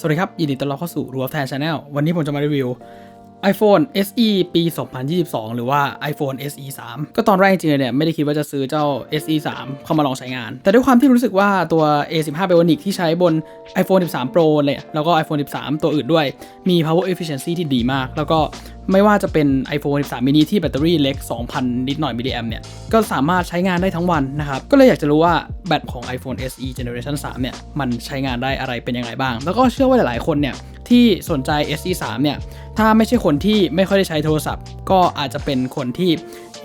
สวัสดีครับ ยินดีต้อนรับเข้าสู่รัวแทนชาแนลวันนี้ผมจะมารีวิว iPhone SE ปี 2022 หรือว่า iPhone SE 3 ก็ตอนแรกจริงๆเนี่ย ไม่ได้คิดว่าจะซื้อเจ้า SE 3 เข้ามาลองใช้งาน แต่ด้วยความที่รู้สึกว่าตัว A15 Bionic ที่ใช้บน iPhone 13 Pro เลยแล้วก็ iPhone 13 ตัวอื่นด้วย มี power efficiency ที่ดีมาก แล้วก็ ไม่ว่าจะเป็น iPhone 13 mini ที่แบตเตอรี่เล็ก 2,000 นิดหน่อยมิลลิแอมเนี่ย ก็สามารถใช้งานได้ทั้งวันนะครับ ก็เลยอยากจะรู้ว่าแบตของ iPhone SE Generation 3 เนี่ย มันใช้งานได้อะไรเป็นยังไงบ้าง แล้วก็เชื่อว่าหลายๆคนเนี่ย ที่สนใจ SE 3 เนี่ย ถ้าไม่ใช่คนที่ไม่ค่อยได้ใช้โทรศัพท์ ก็อาจจะเป็นคนที่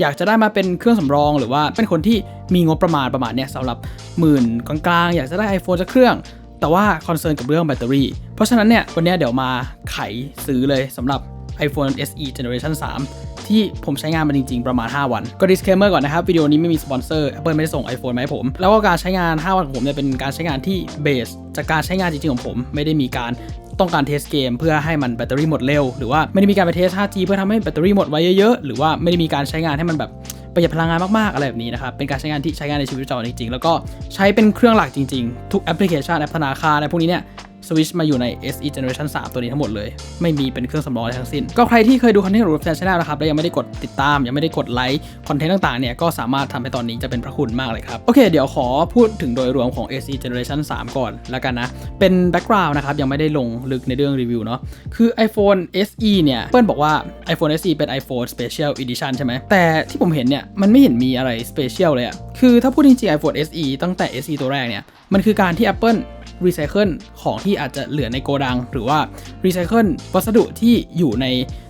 อยากจะได้มาเป็นเครื่องสำรอง หรือว่าเป็นคนที่มีงบประมาณประมาณเนี่ยสำหรับหมื่นกลางๆอยากจะได้ iPhone สักเครื่องแต่ว่าคอนเซิร์นกับเรื่องแบตเตอรี่ เพราะฉะนั้นเนี่ยวันนี้เดี๋ยวมาไขซื้อเลยสำหรับ iPhone SE Generation 3 ที่ผมใช้งานมันจริง ๆ ประมาณ 5 วัน ก็ disclaimer ก่อนนะครับ วิดีโอนี้ไม่มีสปอนเซอร์ Apple ไม่ได้ส่ง iPhone มาให้ผม แล้วก็การใช้งาน 5 วันของผมเนี่ยเป็นการใช้งานที่เบสจากการใช้งานจริง ๆ ของผม ไม่ได้มีการต้องการเทสเกมเพื่อให้มันแบตเตอรี่หมดเร็ว หรือว่าไม่ได้มีการไปเทส 5G เพื่อทำให้แบตเตอรี่หมดไว้เยอะๆ หรือว่าไม่ได้มีการใช้งานให้มันแบบประหยัดพลังงานมากๆ อะไรแบบนี้นะครับ เป็นการใช้งานที่ใช้งานในชีวิตประจำวันจริงๆ แล้วก็ใช้เป็นเครื่องหลักจริงๆ ทุกแอปพลิเคชันแอปธนาคารอะไรพวกนี้เนี่ย สวิชมาอยู่ใน SE Generation 3 ตัวนี้ทั้งหมดเลย ไม่มีเป็นเครื่องสำรองอะไรทั้งสิ้น ก็ใครที่เคยดูคอนเทนต์ของรูปแฟนช n แนลนะครับ แล้วยังไม่ได้กดติดตาม ยังไม่ได้กดไลค์คอนเทนต์ต่างๆ เนี่ย ก็สามารถทำให้ตอนนี้จะเป็นพระคุณมากเลยครับ โอเค เดี๋ยวขอพูดถึงโดยรวมของ SE Generation 3 ก่อนแล้วกันนะ เป็นแบ็กกราวน์นะครับ ยังไม่ได้ลงลึกในเรื่องรีวิวเนาะ คือ iPhone SE เนี่ย เปิ้ลบอกว่า iPhone SE เป็น iPhone Special Edition ใช่ไหม แต่ที่ผมเห็นเนี่ย มันไม่เห็นมีอะไร Special เลยอะคือถ้าพูดจริงๆ iPhone SE ตั้งแต่ SE ตัวแรกเนี่ย มันคือการที่ Apple รีไซเคิลของที่อาจจะเหลือในโกดัง หรือว่ารีไซเคิลวัสดุที่อยู่ใน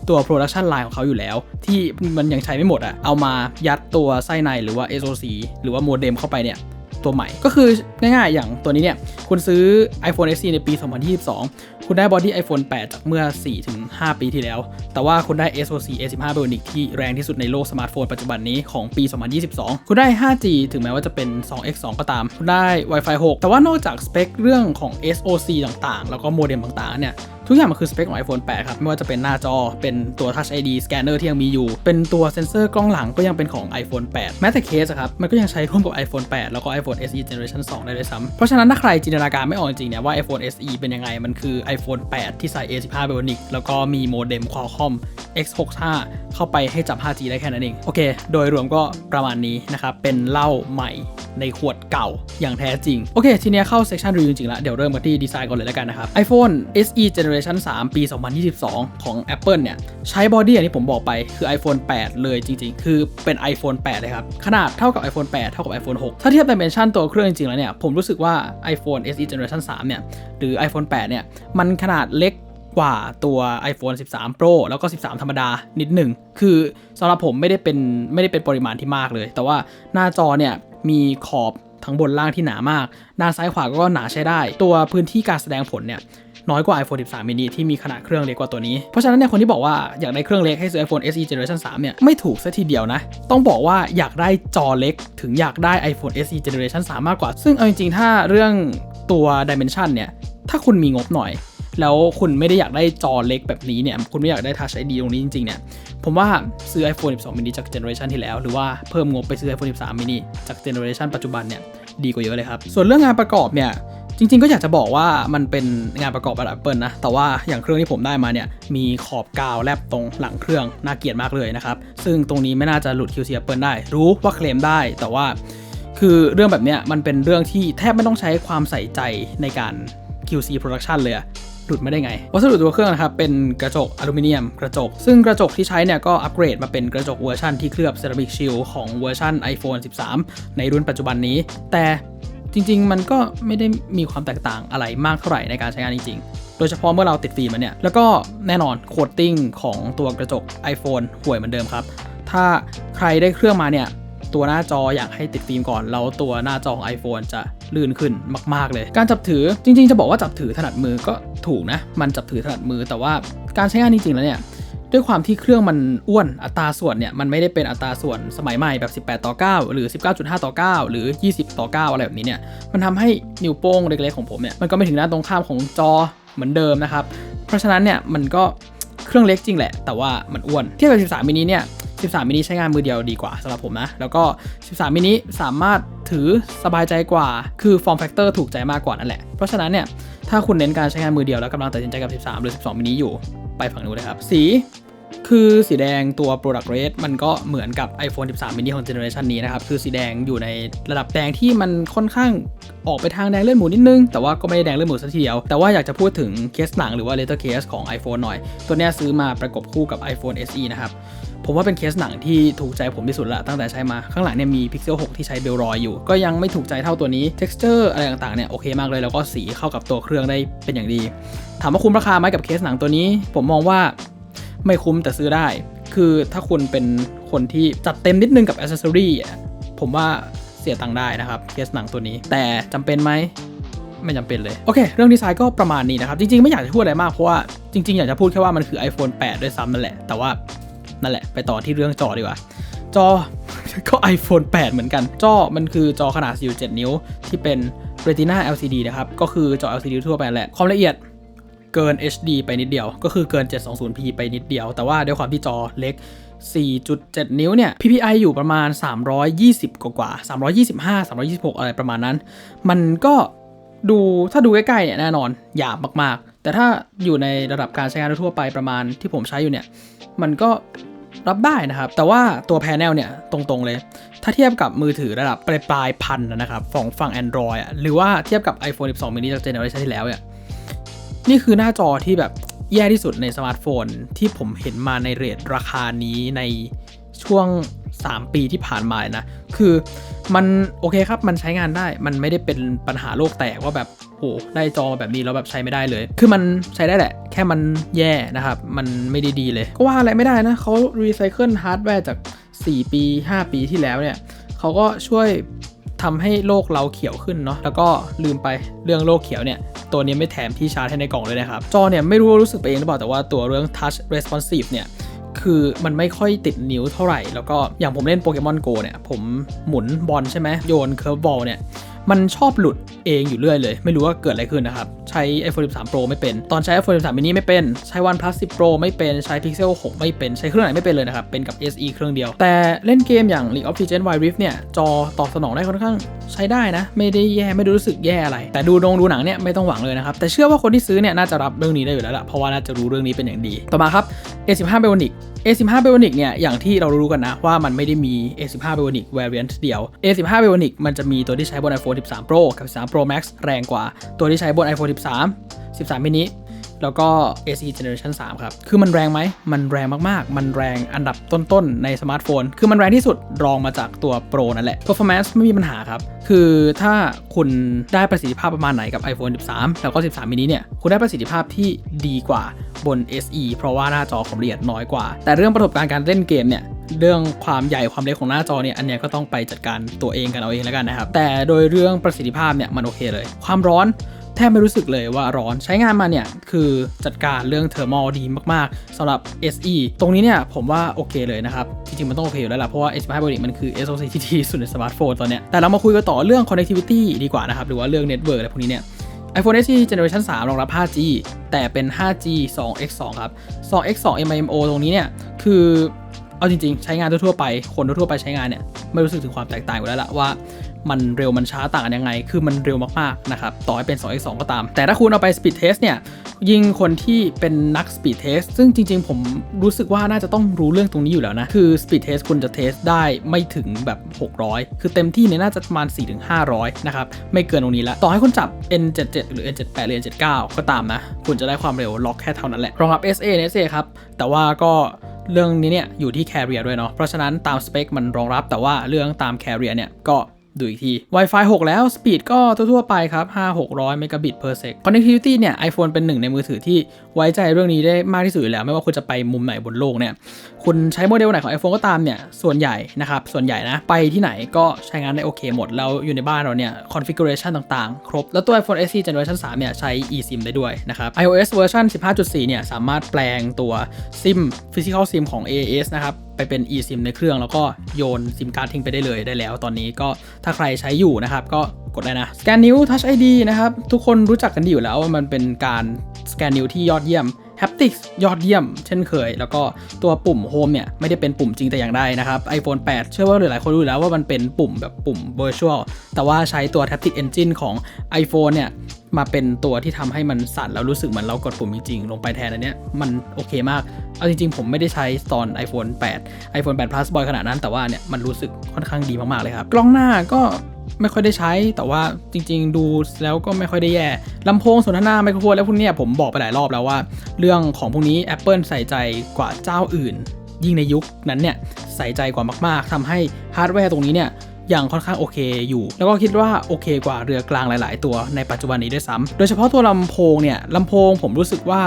ตัวโปรดักชันไลน์ของเขาอยู่แล้ว ที่มันยังใช้ไม่หมดอะเอามายัดตัวไส้ในหรือว่า SoC หรือว่าโมเด็มเข้าไปเนี่ย ตัวใหม่ ก็คือง่ายๆ อย่างตัวนี้เนี่ย คุณซื้อ iPhone SE ในปี 2022 คุณได้บอดี้ iPhone 8 จากเมื่อ 4-5 ปีที่แล้ว แต่ว่าคุณได้ SoC A15 Bionic ที่แรงที่สุดในโลกสมาร์ทโฟนปัจจุบันนี้ของปี 2022 คุณได้ 5G ถึงแม้ว่าจะเป็น 2x2 ก็ตาม คุณได้ Wi-Fi 6 แต่ว่านอกจากสเปคเรื่องของ SoC ต่างๆ แล้วก็โมเด็มต่างๆ เนี่ยทุกอย่างมันคือสเปคของ iPhone 8 ครับ ไม่ว่าจะเป็นหน้าจอเป็นตัว Touch ID Scanner ที่ยังมีอยู่ เป็นตัวเซ็นเซอร์กล้องหลังก็ยังเป็นของ iPhone 8 แม้แต่เคสครับ มันก็ยังใช้ร่วมกับ iPhone 8 แล้วก็ iPhone SE Generation 2 ได้ด้วยซ้ำเพราะฉะนั้นถ้าใครจินตนาการไม่ออกจริงเนี่ยว่า iPhone SE เป็นยังไง มันคือ iPhone 8 ที่ใส่ A15 Bionic แล้วก็มีโมเด็ม Qualcomm X65 เข้าไปให้จับ 5G ได้แค่นั้นเองโอเค โดยรวมก็ประมาณนี้นะครับเป็นเหล้าใหม่ในขวดเก่าอย่างแท้จริงโอเคทีนี้เข้าเซสชันรีวิวจริงๆแล้วเดี๋ยวเริ่มกันที่ดีไซน์ก่อนเลยแล้วกันนะครับ iPhone SE Generation 3 ปี 2022 ของ Apple เนี่ย ใช้บอดี้อย่างที่ผมบอกไปคือ iPhone 8 เลยจริงๆ คือเป็น iPhone 8 เลยครับ ขนาดเท่ากับ iPhone 8 เท่ากับ iPhone 6 ถ้าเทียบ dimension ตัวเครื่องจริงๆ แล้วเนี่ย ผมรู้สึกว่า iPhone SE Generation 3 เนี่ย หรือ iPhone 8 เนี่ย มันขนาดเล็กกว่าตัว iPhone 13 Pro แล้วก็ 13 ธรรมดานิดหนึ่ง คือสำหรับผมไม่ได้เป็นไม่ได้เป็นปริมาณที่มากเลย แต่ว่าหน้าจอเนี่ยมีขอบทั้งบนล่างที่หนามาก ด้านซ้ายขวาก็หนาใช้ได้ ตัวพื้นที่การแสดงผลเนี่ย น้อยกว่า iPhone 13 mini ที่มีขนาดเครื่องเล็กกว่าตัวนี้ เพราะฉะนั้นเนี่ยคนที่บอกว่าอยากได้เครื่องเล็กให้ซื้อ iPhone SE Generation 3 เนี่ยไม่ถูกซะทีเดียวนะ ต้องบอกว่าอยากได้จอเล็กถึงอยากได้ iPhone SE Generation 3 มากกว่า ซึ่งเอาจริงๆ ถ้าเรื่องตัว dimension เนี่ย ถ้าคุณมีงบหน่อย แล้วคุณไม่ได้อยากได้จอเล็กแบบนี้เนี่ย คุณไม่อยากได้ Touch ID ตรงนี้จริงๆ เนี่ย ผมว่าซื้อ iPhone 12 mini จากเจเนอเรชันที่แล้ว หรือว่าเพิ่มงบไปซื้อ iPhone 13 mini จากเจเนอเรชันปัจจุบันเนี่ยดีกว่าเยอะเลยครับ ส่วนเรื่องงานประกอบเนี่ย จริงๆ ก็อยากจะบอกว่ามันเป็นงานประกอบแบบ Apple นะ แต่ว่าอย่างเครื่องที่ผมได้มาเนี่ย มีขอบกาวแลบตรงหลังเครื่อง น่าเกลียดมากเลยนะครับ ซึ่งตรงนี้ไม่น่าจะหลุด QC Apple ได้ รู้ว่าเคลมได้ แต่ว่า คือเรื่องแบบเนี้ยมันเป็นเรื่องที่แทบไม่ต้องใช้ความใส่ใจในการ QC Production เลยหลุดไม่ได้ไง วัสดุตัวเครื่องนะครับ เป็นกระจกอลูมิเนียมกระจก ซึ่งกระจกที่ใช้เนี่ยก็อัปเกรดมาเป็นกระจกเวอร์ชันที่เคลือบเซรามิกชิลของเวอร์ชัน iPhone 13 ในรุ่นปัจจุบันนี้ แต่ จริง ๆ มันก็ไม่ได้มีความแตกต่างอะไรมากเท่าไหร่ในการใช้งานจริงๆ โดยเฉพาะเมื่อเราติดฟิล์มมันเนี่ย แล้วก็แน่นอนโคตติ้งของตัวกระจก iPhone ห่วยเหมือนเดิมครับ ถ้าใครได้เครื่องมาเนี่ยตัวหน้าจออยากให้ติดฟิล์มก่อน แล้วตัวหน้าจอของ iPhone จะลื่นขึ้นมาก ๆ เลย การจับถือจริง ๆ จะบอกว่าจับถือถนัดมือก็ถูกนะ มันจับถือถนัดมือแต่ว่าการใช้งานจริงๆแล้วเนี่ย ด้วยความที่เครื่องมันอ้วนอัตราส่วนเนี่ยมันไม่ได้เป็นอัตราส่วนสมัยใหม่แบบ 18 ต่อ 9 หรือ 19.5 ต่อ 9 หรือ 20 ต่อ 9 อะไรแบบนี้เนี่ยมันทำให้นิ้วโป้งเล็กๆของผมเนี่ยมันก็ไม่ถึงด้านตรงข้ามของจอเหมือนเดิมนะครับเพราะฉะนั้นเนี่ยมันก็เครื่องเล็กจริงแหละ แต่ว่ามันอ้วนเทียบกับ13มินิเนี่ย13มินิใช้งานมือเดียวดีกว่าสำหรับผมนะ แล้วก็ 13มินิสามารถถือสบายใจกว่า คือ form factor ถูกใจมากกว่านั่นแหละ เพราะฉะนั้นเนี่ยถ้าถ้าคุณเน้นการใช้งานมือเดียวแล้วกำลังตัดสินใจกับ 13 หรือ 12มินิอยู่ ไปฝั่งนู้นเลยครับ สี คือสีแดงตัว Product Red มันก็เหมือนกับ iPhone 13 mini ของเจเนอเรชันนี้นะครับ คือสีแดงอยู่ในระดับแดงที่มันค่อนข้างออกไปทางแดงเลือดหมูนิดนึง แต่ว่าก็ไม่ได้แดงเลือดหมูซะทีเดียว แต่ว่าอยากจะพูดถึงเคสหนังหรือว่า leather case ของ iPhone หน่อย ตัวเนี้ยซื้อมาประกบคู่กับ iPhone SE นะครับผมว่าเป็นเคสหนังที่ถูกใจผมที่สุดละตั้งแต่ใช้มา ข้างหลังเนี่ยมี Pixel 6 ที่ใช้เบลรอยอยู่ ก็ยังไม่ถูกใจเท่าตัวนี้ texture อะไรต่างๆเนี่ยโอเคมากเลย แล้วก็สีเข้ากับตัวเครื่องได้เป็นอย่างดี ถามว่าคุ้มราคาไหมกับเคสหนังตัวนี้ ผมมองว่า ไม่คุ้มแต่ซื้อได้ คือถ้าคุณเป็นคนที่จัดเต็มนิดนึงกับอ c เซ s ซอรี่ผมว่าเสียตังค์ได้นะครับเคสหนังตัวนี้ แต่จำเป็นไหมไม่จำเป็นเลย โอเค เรื่องดีไซน์ก็ประมาณนี้นะครับ จริง ๆ ไม่อยากจะพูดอะไรมาก เพราะว่าจริง ๆ อยากจะพูดแค่ว่ามันคือ iPhone 8 ด้วยซ้ำนั่นแหละ แต่ว่านั่นแหละ ไปต่อที่เรื่องจอดีกว่า จอก็ iPhone 8 เหมือนกัน จอมันคือจอขนาด 47 นิ้ว ที่เป็น Retina LCD นะครับ ก็คือจอ LCD ทั่วไปแหละ ความละเอียด เกิน HD ไปนิดเดียว ก็คือเกิน 720p ไปนิดเดียว แต่ว่าด้วยความที่จอเล็ก 4.7 นิ้วเนี่ย PPI อยู่ประมาณ 320 กว่าๆ325 326 อะไรประมาณนั้น มันก็ดูถ้าดูใกล้ๆเนี่ยแน่นอนหยาบมากๆ แต่ถ้าอยู่ในระดับการใช้งานทั่วไปประมาณที่ผมใช้อยู่เนี่ย มันก็รับได้นะครับ แต่ว่าตัวแพนเนลเนี่ยตรงๆเลย ถ้าเทียบกับมือถือระดับปลายปลายๆพันนะครับของฝั่ง Android อะหรือว่าเทียบกับ iPhone 12 mini จากเจเนอเรชันที่แล้วเนี่ย นี่คือหน้าจอที่แบบแย่ที่สุดในสมาร์ทโฟนที่ผมเห็นมาในเรทราคานี้ในช่วง 3 ปีที่ผ่านมาเลยนะ คือมันโอเคครับมันใช้งานได้ มันไม่ได้เป็นปัญหาโลกแตกว่าแบบโหได้จอมาแบบนี้แล้วแบบใช้ไม่ได้เลย คือมันใช้ได้แหละ แค่มันแย่นะครับ มันไม่ได้ดีเลย ก็ว่าอะไรไม่ได้นะเขารีไซเคิลฮาร์ดแวร์จาก 4 ปี 5 ปีที่แล้วเนี่ยเขาก็ช่วย ทำให้โลกเราเขียวขึ้นเนาะแล้วก็ลืมไปเรื่องโลกเขียวเนี่ย ตัวนี้ไม่แถมที่ชาร์จให้ในกล่องเลยนะครับ จอเนี่ยไม่รู้ว่ารู้สึกไปเองหรือเปล่าแต่ว่าตัวเรื่อง touch responsive เนี่ยคือมันไม่ค่อยติดนิ้วเท่าไหร่ แล้วก็อย่างผมเล่นโปเกมอนโกเนี่ย ผมหมุนบอลใช่ไหมโยนเคิร์ฟบอลเนี่ย มันชอบหลุด เองอยู่เรื่อยเลย ไม่รู้ว่าเกิดอะไรขึ้นนะครับ ใช้ iPhone 13 Pro ไม่เป็น ตอนใช้ iPhone 13 mini ไม่เป็น ใช้ OnePlus 10 Pro ไม่เป็น ใช้ Pixel 6 ไม่เป็น ใช้เครื่องไหนไม่เป็นเลยนะครับ เป็นกับ SE เครื่องเดียว แต่เล่นเกมอย่าง League of Legends Wild Rift เนี่ย จอตอบสนองได้ค่อนข้างใช้ได้นะ ไม่ได้แย่ ไม่ได้รู้สึกแย่อะไร แต่ดูดงดูหนังเนี่ยไม่ต้องหวังเลยนะครับ แต่เชื่อว่าคนที่ซื้อเนี่ยน่าจะรับเรื่องนี้ได้อยู่แล้วล่ะ เพราะว่าน่าจะรู้เรื่องนี้เป็นอย่างดี ต่อมาครับ A15 Bionic A15 Bionic เนี่ย อย่างที่เรารู้กันนะ ว่ามันไม่ได้มี A15 Bionic variant เดียว A15 Bionic มันจะมีตัวที่ใช้บน iPhone 13 Pro กับ13 Pro Max แรงกว่าตัวที่ใช้บน iPhone 13 13 mini แล้วก็ SE Generation 3 ครับ คือมันแรงไหม มันแรงมากๆ มันแรงอันดับต้นๆ ในสมาร์ทโฟน คือมันแรงที่สุดรองมาจากตัว Pro นั่นแหละ performance ไม่มีปัญหาครับ คือถ้าคุณได้ประสิทธิภาพประมาณไหนกับ iPhone 13 แล้วก็ 13 mini เนี่ย คุณได้ประสิทธิภาพที่ดีกว่าบน SE เพราะว่าหน้าจอของละเอียดน้อยกว่า แต่เรื่องประสบการณ์การเล่นเกมเนี่ยเรื่องความใหญ่ความเล็กของหน้าจอเนี่ยอันเนี้ยก็ต้องไปจัดการตัวเองกันเอาเองแล้วกันนะครับ แต่โดยเรื่องประสิทธิภาพเนี่ยมันโอเคเลย ความร้อน แทบไม่รู้สึกเลยว่าร้อนใช้งานมาเนี่ยคือจัดการเรื่องเทอร์มอลดีมากๆสำหรับ SE ตรงนี้เนี่ยผมว่าโอเคเลยนะครับ จริงๆ มันต้องโอเคอยู่แล้วล่ะ เพราะว่า S5 Bionic มันคือ SoC ที่ดีสุดในสมาร์ทโฟนตอนเนี้ยแต่เรามาคุยกันต่อเรื่อง connectivity ดีกว่านะครับ หรือว่าเรื่อง network อะไรพวกนี้เนี่ย iPhone SE Generation 3 รองรับ 5G แต่เป็น 5G 2x2 ครับ 2x2 MIMO ตรงนี้เนี่ยคือเอาจริงๆ ใช้งานทั่วๆไป คนทั่วๆไปใช้งานเนี่ยไม่รู้สึกถึงความแตกต่างอยู่แล้วละว่า มันเร็วมันช้าต่างกันยังไง คือมันเร็วมากๆนะครับ ต่อให้เป็น 2x2 ก็ตาม แต่ถ้าคุณเอาไป speed test เนี่ย ยิงคนที่เป็นนัก speed test ซึ่งจริง ๆ ผมรู้สึกว่าน่าจะต้องรู้เรื่องตรงนี้อยู่แล้วนะ คือ speed test คุณจะเทสได้ไม่ถึงแบบ 600 คือเต็มที่เนี่ยน่าจะประมาณ 4-500 นะครับ ไม่เกินตรงนี้แล้วต่อให้คุณจับ N77 หรือ N78 หรือ N79 ก็ตามนะ คุณจะได้ความเร็วล็อกแค่เท่านั้นแหละ รองรับ SA ใน SA ครับ แต่ว่าก็เรื่องนี้เนี่ยอยู่ที่ carrier ด้วยเนาะ เพราะฉะนั้นตามสเปคมันรองรับแต่ว่าเรื่องตาม carrier เนี่ยก็ ดูอีกที Wi-Fi 6 แล้ว สปีดก็ทั่วๆไปครับ5-600เมกะบิต per sec connectivity เนี่ย iPhone เป็นหนึ่งในมือถือที่ ไว้ใจเรื่องนี้ได้มากที่สุดแล้ว ไม่ว่าคุณจะไปมุมไหนบนโลกเนี่ยคุณใช้โมเดลไหนของ iPhone ก็ตามเนี่ยส่วนใหญ่นะครับส่วนใหญ่นะไปที่ไหนก็ใช้งานได้โอเคหมด แล้วอยู่ในบ้านเราเนี่ย configuration ต่างๆ ครบ แล้วตัว iPhone SE Generation 3เนี่ยใช้ eSIM ได้ด้วยนะครับ iOS เวอร์ชัน15.4 เนี่ยสามารถแปลงตัว SIM physical SIM ของ AAS นะครับไปเป็น eSIM ในเครื่องแล้วก็โยนซิมการ์ดทิ้งไปได้เลยได้แล้ว ตอนนี้ก็ถ้าใครใช้อยู่นะครับก็กดได้นะสแกนนิ้ว Touch ID นะครับทุกคนรู้จักกันดีอยู่แล้วว่ามันเป็นการ สแกนนิ้วที่ยอดเยี่ยม Haptics ยอดเยี่ยม เช่นเคย แล้วก็ตัวปุ่ม Home เนี่ย ไม่ได้เป็นปุ่มจริงแต่อย่างใดนะครับ iPhone 8 เชื่อว่าหลายๆคนรู้แล้วว่ามันเป็นปุ่มแบบปุ่ม Virtual แต่ว่าใช้ตัว Haptic Engine ของ iPhone เนี่ยมาเป็นตัวที่ทำให้มันสั่นแล้วรู้สึกเหมือนเรากดปุ่มจริงๆ ลงไปแทนอันเนี้ยมันโอเคมาก เอาจริงๆ ผมไม่ได้ใช้ตอน iPhone 8 iPhone 8 Plus บ่อยขนาดนั้นแต่ว่าเนี่ยมันรู้สึกค่อนข้างดีมากๆเลยครับ กล้องหน้าก็ ไม่ค่อยได้ใช้ แต่ว่าจริง ๆ ดูแล้วก็ไม่ค่อยได้แย่ลำโพงสนทนาไมโครโฟนแล้วพวกนี้ผมบอกไปหลายรอบแล้วว่า เรื่องของพวกนี้ Apple ใส่ใจกว่าเจ้าอื่น ยิ่งในยุคนั้นเนี่ยใส่ใจกว่ามาก ๆทำให้ฮาร์ดแวร์ตรงนี้เนี่ยยังค่อนข้างโอเคอยู่ แล้วก็คิดว่าโอเคกว่าเรือกลางหลาย ๆ ตัวในปัจจุบันนี้ด้วยซ้ำโดยเฉพาะตัวลำโพงเนี่ยลำโพงผมรู้สึกว่า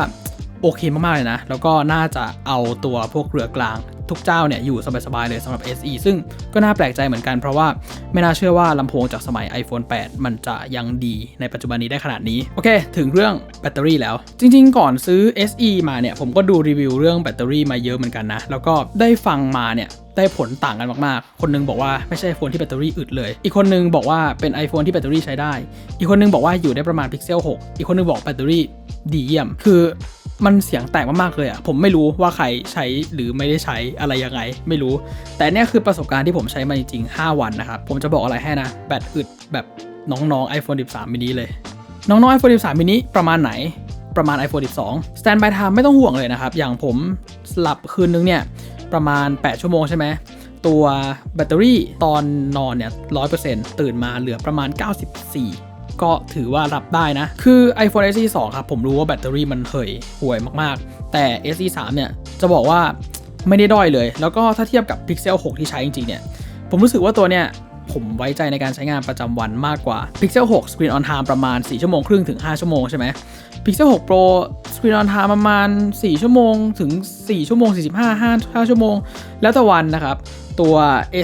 โอเคมากๆเลยนะ แล้วก็น่าจะเอาตัวพวกเรือกลางทุกเจ้าเนี่ยอยู่สบายๆเลยสำหรับ SE ซึ่งก็น่าแปลกใจเหมือนกันเพราะว่าไม่น่าเชื่อว่าลำโพงจากสมัย iPhone 8 มันจะยังดีในปัจจุบันนี้ได้ขนาดนี้ โอเค ถึงเรื่องแบตเตอรี่แล้ว จริงๆ ก่อนซื้อ SE มาเนี่ย ผมก็ดูรีวิวเรื่องแบตเตอรี่มาเยอะเหมือนกันนะ แล้วก็ได้ฟังมาเนี่ยได้ผลต่างกันมากๆ คนนึงบอกว่าไม่ใช่ iPhone ที่แบตเตอรี่อึดเลย อีกคนนึงบอกว่าเป็น iPhone ที่แบตเตอรี่ใช้ได้ อีกคนนึงบอกว่าอยู่ได้ประมาณ Pixel 6อีกคนนึงบอกแบตเตอรี่ดีเยี่ยม คือ มันเสียงแตกมากๆเลยอะ่ะผมไม่รู้ว่าใครใช้หรือไม่ได้ใช้อะไรยังไง ไม่รู้ แต่เนี่ยคือประสบการณ์ที่ผมใช้มาจริงๆ 5 วันนะครับ ผมจะบอกอะไรให้นะ แบตอึดแบบน้องๆ iPhone 13 mini เลย น้องๆ iPhone 13 mini ประมาณไหนประมาณ iPhone 12 standby time ไม่ต้องห่วงเลยนะครับ อย่างผมหลับคืนนึงเนี่ย ประมาณ 8 ชั่วโมงใช่ไหม ตัวแบตเตอรี่ตอนนอนเนี่ย 100%ตื่นมาเหลือประมาณ 94 ก็ถือว่ารับได้นะ คือ iPhone SE 2 ครับ ผมรู้ว่าแบตเตอรี่มันเหยห่วยมากๆ แต่ SE 3 เนี่ย จะบอกว่าไม่ได้ด้อยเลย แล้วก็ถ้าเทียบกับ Pixel 6 ที่ใช้จริงๆเนี่ย ผมรู้สึกว่าตัวเนี่ยผมไว้ใจในการใช้งานประจำวันมากกว่า Pixel 6 Screen on Time ประมาณ 4 ชั่วโมงครึ่งถึง 5 ชั่วโมงใช่ไหม Pixel 6 Pro Screen on Time ประมาณ 4 ชั่วโมง ถึง 4 ชั่วโมง 45 5 5ชั่วโมง แล้วแต่วันนะครับ ตัว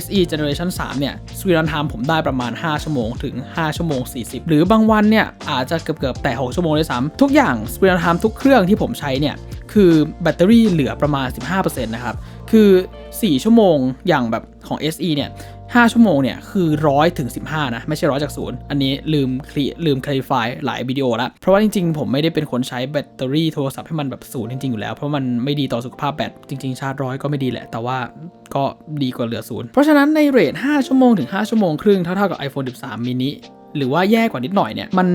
SE Generation 3 เนี่ย Screen on Time ผมได้ประมาณ 5 ชั่วโมง ถึง 5 ชั่วโมง 40 หรือบางวันเนี่ย อาจจะเกือบเกือบๆแต่ 6 ชั่วโมงด้วยซ้ำทุกอย่าง Screen on Time ทุกเครื่องที่ผมใช้เนี่ย คือแบตเตอรี่เหลือประมาณ 15%นะครับ คือ 4 ชั่วโมงอย่างแบบของ SE เนี่ย 5 ชั่วโมงเนี่ยคือ 100ถึง15 นะ ไม่ใช่ร้อยจากศูนย์อันนี้ลืมคลีลืมคลีฟายหลายวิดีโอแล้วเพราะว่าจริงๆ ผมไม่ได้เป็นคนใช้แบตเตอรี่โทรศัพท์ให้มันแบบศูนย์จริงๆ อยู่แล้ว เพราะมันไม่ดีต่อสุขภาพแบตจริงๆ ชาร์จร้อยก็ไม่ดีแหละ แต่ว่าก็ดีกว่าเหลือศูนย์เพราะฉะนั้นในเรท 5 ชั่วโมงถึง 5 ชั่วโมงครึ่งเท่าๆกับ iPhone 13 mini หรือว่าแย่กว่านิดหน่อยเนี่ยมัน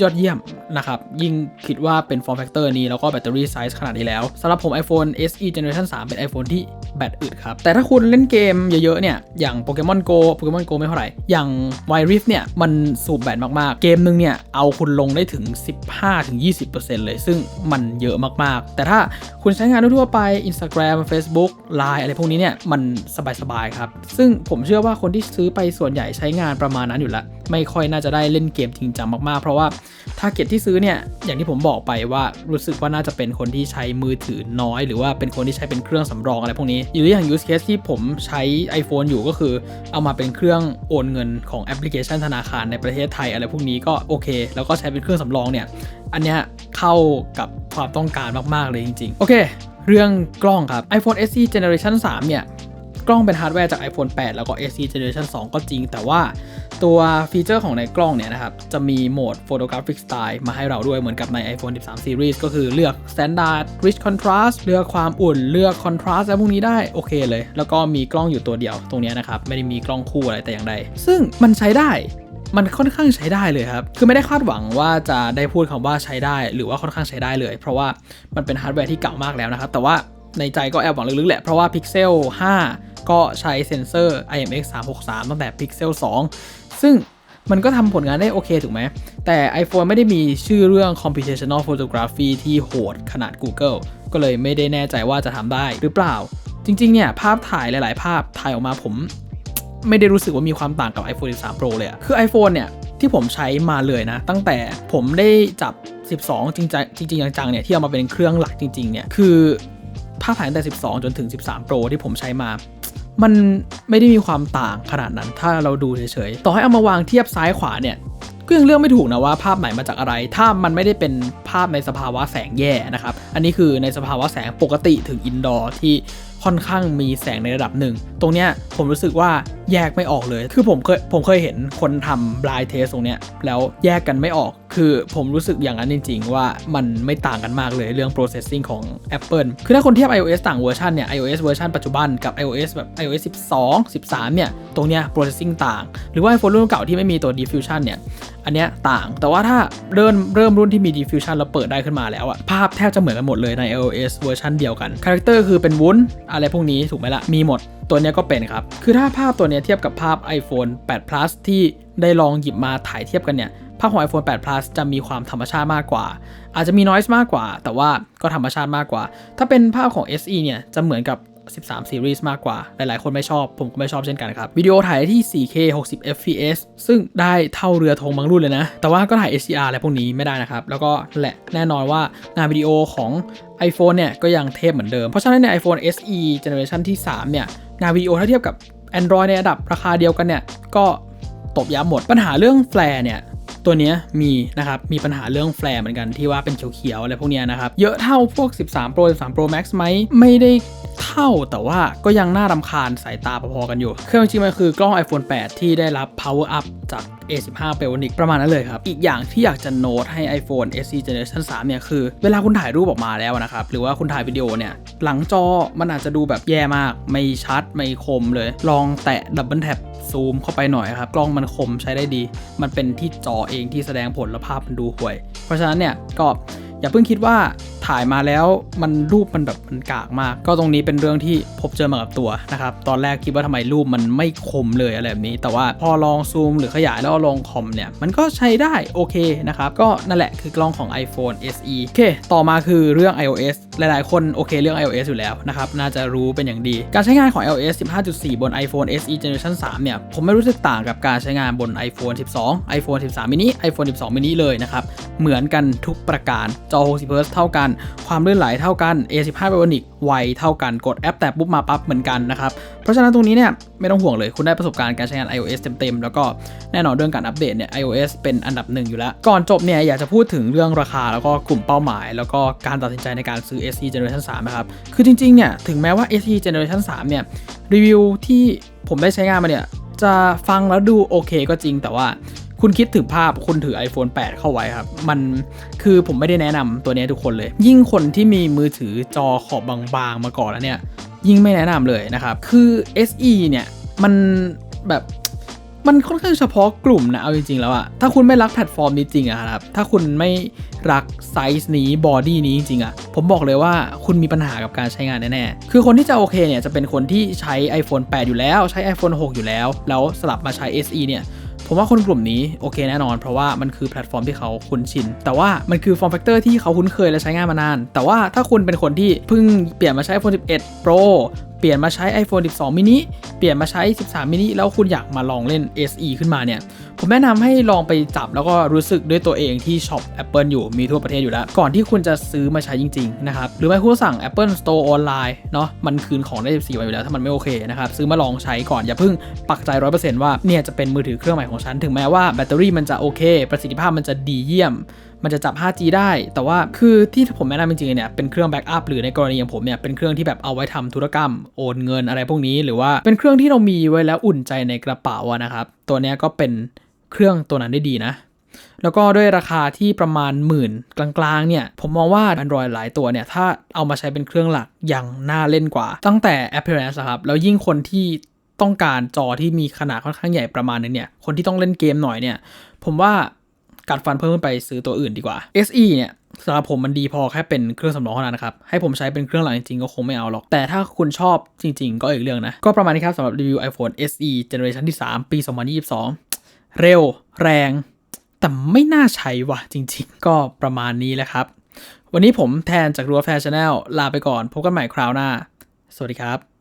ยอดเยี่ยมนะครับ ยิ่งคิดว่าเป็น form factor นี้ แล้วก็แบตเตอรี่ไซส์ขนาดนี้แล้วสำหรับผม iPhone SE Generation 3 เป็น iPhone ที่ แบตอึดครับ แต่ถ้าคุณเล่นเกมเยอะๆเนี่ย อย่าง Pokemon Go Pokemon Go ไม่เท่าไหร่ อย่าง Wild Rift เนี่ย มันสูบแบตมากๆ เกมนึงเนี่ย เอาคุณลงได้ถึง 15-20%เลย ซึ่งมันเยอะมากๆ แต่ถ้าคุณใช้งานทั่วไป Instagram Facebook Line อะไรพวกนี้เนี่ย มันสบายๆครับ ซึ่งผมเชื่อว่าคนที่ซื้อไปส่วนใหญ่ใช้งานประมาณนั้นอยู่แล้ว ไม่ค่อยน่าจะได้เล่นเกมจริงจังมากๆ เพราะว่าทาร์เก็ตที่ซื้อเนี่ยอย่างที่ผมบอกไปว่ารู้สึกว่าน่าจะเป็นคนที่ใช้มือถือน้อย หรือว่าเป็นคนที่ใช้เป็นเครื่องสำรองอะไรพวกนี้หรืออย่าง use case ที่ผมใช้ iPhone อยู่ก็คือ เอามาเป็นเครื่องโอนเงินของแอปพลิเคชันธนาคารในประเทศไทยอะไรพวกนี้ก็โอเค แล้วก็ใช้เป็นเครื่องสำรองเนี่ยอันเนี้ยเข้ากับความต้องการมากๆเลยจริง ๆ โอเค เรื่องกล้องครับ iPhone SE Generation 3 เนี่ย กล้องเป็นฮาร์ดแวร์จาก iPhone 8 แล้วก็ SE Generation 2 ก็จริง แต่ว่าตัวฟีเจอร์ของในกล้องเนี่ยนะครับ จะมีโหมด Photographic Style มาให้เราด้วยเหมือนกับใน iPhone 13 Series ก็คือเลือก Standard Rich Contrast เลือกความอุ่น เลือก Contrast และพวกนี้ได้โอเคเลย แล้วก็มีกล้องอยู่ตัวเดียวตรงนี้นะครับ ไม่ได้มีกล้องคู่อะไรแต่อย่างใด ซึ่งมันใช้ได้มันค่อนข้างใช้ได้เลยครับ คือไม่ได้คาดหวังว่าจะได้พูดคำว่าใช้ได้ หรือว่าค่อนข้างใช้ได้เลย เพราะว่ามันเป็นฮาร์ดแวร์ที่เก่ามากแล้วนะครับ แต่ว่าในใจก็แอบหวังลึกๆแหละ เพราะว่า Pixel 5 ก็ใช้เซ็นเซอร์ IMX 363ตั้งแต่ Pixel 2 ซึ่งมันก็ทำผลงานได้โอเคถูกไหม แต่ iPhone ไม่ได้มีชื่อเรื่อง computational photography ที่โหดขนาด Google ก็เลยไม่ได้แน่ใจว่าจะทำได้หรือเปล่า จริง ๆ เนี่ย ภาพถ่ายหลาย ๆ ภาพถ่ายออกมาผม ไม่ได้รู้สึกว่ามีความต่างกับ iPhone 13 Pro เลยคือ iPhone เนี่ย ที่ผมใช้มาเลยนะ ตั้งแต่ผมได้จับ 12 จริงๆจริงจังๆเนี่ยที่เอามาเป็นเครื่องหลักจริง ๆ เนี่ยคือภาพถ่ายตั้งแต่ 12 จนถึง 13 Pro ที่ผมใช้มา มันไม่ได้มีความต่างขนาดนั้น ถ้าเราดูเฉยๆ ต่อให้เอามาวางเทียบซ้ายขวาเนี่ยก็ยังเลือกไม่ถูกนะว่าภาพไหนมาจากอะไร ถ้ามันไม่ได้เป็นภาพในสภาวะแสงแย่นะครับ อันนี้คือในสภาวะแสงปกติถึงอินดอร์ที่ค่อนข้างมีแสงในระดับหนึ่ง ตรงเนี้ยผมรู้สึกว่าแยกไม่ออกเลย คือผมเคยผมเคยเห็นคนทำ blind test ตรงเนี้ยแล้วแยกกันไม่ออก คือผมรู้สึกอย่างนั้นจริง ๆ ว่ามันไม่ต่างกันมากเลยเรื่อง processing ของ Apple คือถ้าคนเทียบ iOS ต่างเวอร์ชันเนี่ย iOS เวอร์ชันปัจจุบันกับ iOS แบบ iOS 12 13 เนี่ย ตรงเนี้ย processing ต่าง หรือว่า iPhone รุ่นเก่าที่ไม่มีตัว diffusion เนี่ย อันเนี้ยต่าง แต่ว่าถ้าเริ่มเริ่มรุ่นที่มี diffusion แล้วเปิดได้ขึ้นมาแล้วอะภาพแทบจะเหมือนกันหมดเลยใน iOS เวอร์ชันเดียวกันคาแรคเตอร์คือเป็นวุ้นอะไรพวกนี้ถูกไหมล่ะ มีหมด ตัวนี้ก็เป็นครับ คือถ้าภาพตัวนี้เทียบกับภาพ iPhone 8 plus ที่ได้ลองหยิบมาถ่ายเทียบกันเนี่ย ภาพของ iPhone 8 plus จะมีความธรรมชาติมากกว่า อาจจะมี noise มากกว่า แต่ว่าก็ธรรมชาติมากกว่า ถ้าเป็นภาพของ SE เนี่ย จะเหมือนกับ 13 Series มากกว่า หลายๆ คนไม่ชอบ ผมก็ไม่ชอบเช่นกันครับ วิดีโอถ่ายที่ 4K 60 fps ซึ่งได้เท่าเรือธงบางรุ่นเลยนะ แต่ว่าก็ถ่าย HDR อะไรพวกนี้ไม่ได้นะครับ แล้วก็แหละแน่นอนว่างานวิดีโอของ iPhone เนี่ยก็ยังเทพเหมือนเดิม เพราะฉะนั้นใน iPhone SE Generation ที่ 3 เนี่ยงานวิดีโอถ้าเทียบกับ Android ในระดับราคาเดียวกันเนี่ยก็ตบยับหมดปัญหาเรื่องแฟลร์เนี่ย ตัวเนี้ยมีนะครับมีปัญหาเรื่องแฟลร์เหมือนกันที่ว่าเป็นเขียวๆอะไรพวกเนี้ยนะครับเยอะเท่าพวก 13 Pro 13 Pro Max ไหมไม่ได้เท่าแต่ว่าก็ยังน่ารำคาญสายตาพอๆกันอยู่เครื่องจริงๆมันคือกล้อง iPhone 8 ที่ได้รับ power up จาก A15 p e l o n i c ประมาณนั้นเลยครับ อีกอย่างที่อยากจะโน้ตให้ iPhone SE Generation 3 เนี่ย คือเวลาคุณถ่ายรูปออกมาแล้วนะครับ หรือว่าคุณถ่ายวิดีโอเนี่ย หลังจอมันอาจจะดูแบบแย่มาก ไม่ชัด ไม่คมเลย ลองแตะดับเบิลแท็บซูมเข้าไปหน่อยครับ กล้องมันคมใช้ได้ดี มันเป็นที่จอเองที่แสดงผลและภาพมันดูห่วย เพราะฉะนั้นเนี่ยก็อย่าเพิ่งคิดว่า ถ่ายมาแล้วมันรูปมันแบบมันกากมาก ก็ตรงนี้เป็นเรื่องที่พบเจอมากับตัวนะครับ ตอนแรกคิดว่าทำไมรูปมันไม่คมเลยอะไรแบบนี้ แต่ว่าพอลองซูมหรือขยายแล้วเองคอมเนี่ย มันก็ใช้ได้โอเคนะครับ ก็นั่นแหละคือกล้องของ iPhone SE โอเค ต่อมาคือเรื่อง iOS หลายๆ คนโอเคเรื่อง iOS อยู่แล้วนะครับ น่าจะรู้เป็นอย่างดี การใช้งานของ iOS 15.4 บน iPhone SE Generation 3 เนี่ย ผมไม่รู้สึกต่างกับการใช้งานบน iPhone 12 iPhone 13 mini iPhone 12 mini เลยนะครับ เหมือนกันทุกประการ จอ 60 Hz เท่ากันความลื่นไหลเท่ากัน A15 Bionic ไวเท่ากันกดแอปแต่ปุ๊บมาปั๊บเหมือนกันนะครับ เพราะฉะนั้นตรงนี้เนี่ยไม่ต้องห่วงเลยคุณได้ประสบการณ์การใช้งาน iOS เต็มๆ แล้วก็แน่นอนเรื่องการอัปเดตเนี่ย iOS เป็นอันดับหนึ่งอยู่แล้ว ก่อนจบเนี่ยอยากจะพูดถึงเรื่องราคาแล้วก็กลุ่มเป้าหมาย แล้วก็การตัดสินใจในการซื้อ SE Generation 3นะครับคือจริงๆเนี่ยถึงแม้ว่า SE Generation 3เนี่ยรีวิวที่ผมได้ใช้งานมาเนี่ยจะฟังแล้วดูโอเคก็จริงแต่ว่า คุณคิดถึงภาพคุณถือ iPhone 8 เข้าไว้ครับ มันคือผมไม่ได้แนะนำตัวนี้ทุกคนเลย ยิ่งคนที่มีมือถือจอขอบบางๆ มาก่อนแล้วเนี่ย ยิ่งไม่แนะนำเลยนะครับ คือ SE เนี่ยมันแบบมันค่อนข้างเฉพาะกลุ่มนะ เอาจริงๆ แล้วอะถ้าคุณไม่รักแพลตฟอร์มนี้จริงอะครับ ถ้าคุณไม่รักไซส์นี้บอดี้นี้จริงๆอะผมบอกเลยว่าคุณมีปัญหากับการใช้งานแน่ๆ คือคนที่จะโอเคเนี่ยจะเป็นคนที่ใช้ iPhone 8 อยู่แล้ว ใช้ iPhone 6 อยู่แล้ว แล้วสลับมาใช้ SE เนี่ย ผมว่าคนกลุ่มนี้โอเคแน่นอน เพราะว่ามันคือแพลตฟอร์มที่เขาคุ้นชิน แต่ว่ามันคือฟอร์มแฟกเตอร์ที่เขาคุ้นเคยและใช้งานมานาน แต่ว่าถ้าคุณเป็นคนที่เพิ่งเปลี่ยนมาใช้ iPhone 11 Pro เปลี่ยนมาใช้ iPhone 12 mini เปลี่ยนมาใช้ 13 mini แล้วคุณอยากมาลองเล่น SE ขึ้นมาเนี่ย ผมแนะนำให้ลองไปจับแล้วก็รู้สึกด้วยตัวเองที่ช็อป Apple อยู่มีทั่วประเทศอยู่แล้ว ก่อนที่คุณจะซื้อมาใช้จริง ๆ นะครับ หรือไม่คุณสั่ง Apple Store ออนไลน์เนาะมันคืนของได้ 14 วันอยู่แล้ว ถ้ามันไม่โอเคนะครับ ซื้อมาลองใช้ก่อนอย่าเพิ่งปักใจ 100%ว่าเนี่ยจะเป็นมือถือเครื่องใหม่ของฉันถึงแม้ว่าแบตเตอรี่มันจะโอเค ประสิทธิภาพมันจะดีเยี่ยมมันจะจับ 5G ได้ แต่ว่าคือที่ผมแนะนำจริงๆเนี่ยเป็นเครื่องแบ็กอัพหรือในกรณีอย่างผมเนี่ยเป็นเครื่องที่แบบเอาไว้ทำธุรกรรมโอนเงินอะไรพวกนี้ หรือว่าเป็นเครื่องที่เรามีไว้แล้วอุ่นใจในกระเป๋านะครับตัวนี้ก็เป็นเครื่องตัวนั้นได้ดีนะแล้วก็ด้วยราคาที่ประมาณหมื่นกลางๆเนี่ย ผมมองว่า Android หลายตัวเนี่ย ถ้าเอามาใช้เป็นเครื่องหลักยังน่าเล่นกว่า ตั้งแต่ appearance ครับ แล้วยิ่งคนที่ต้องการจอที่มีขนาดค่อนข้างใหญ่ประมาณนึงเนี่ย คนที่ต้องเล่นเกมหน่อยเนี่ย ผมว่า กัดฟันเพิ่มขึ้นไปซื้อตัวอื่นดีกว่า SE เนี่ยสำหรับผมมันดีพอแค่เป็นเครื่องสำรองเท่านั้นนะครับ ให้ผมใช้เป็นเครื่องหลักจริงๆ ก็คงไม่เอาหรอก แต่ถ้าคุณชอบจริงๆ ก็อีกเรื่องนะ ก็ประมาณนี้ครับสำหรับรีวิว iPhone SE Generation ที่ 3 ปี 2022 เร็ว แรง แต่ไม่น่าใช้ว่ะจริงๆ ก็ประมาณนี้แหละครับ วันนี้ผมแทนจากรัวแฟชั่นแนลลาไปก่อน พบกันใหม่คราวหน้า สวัสดีครับ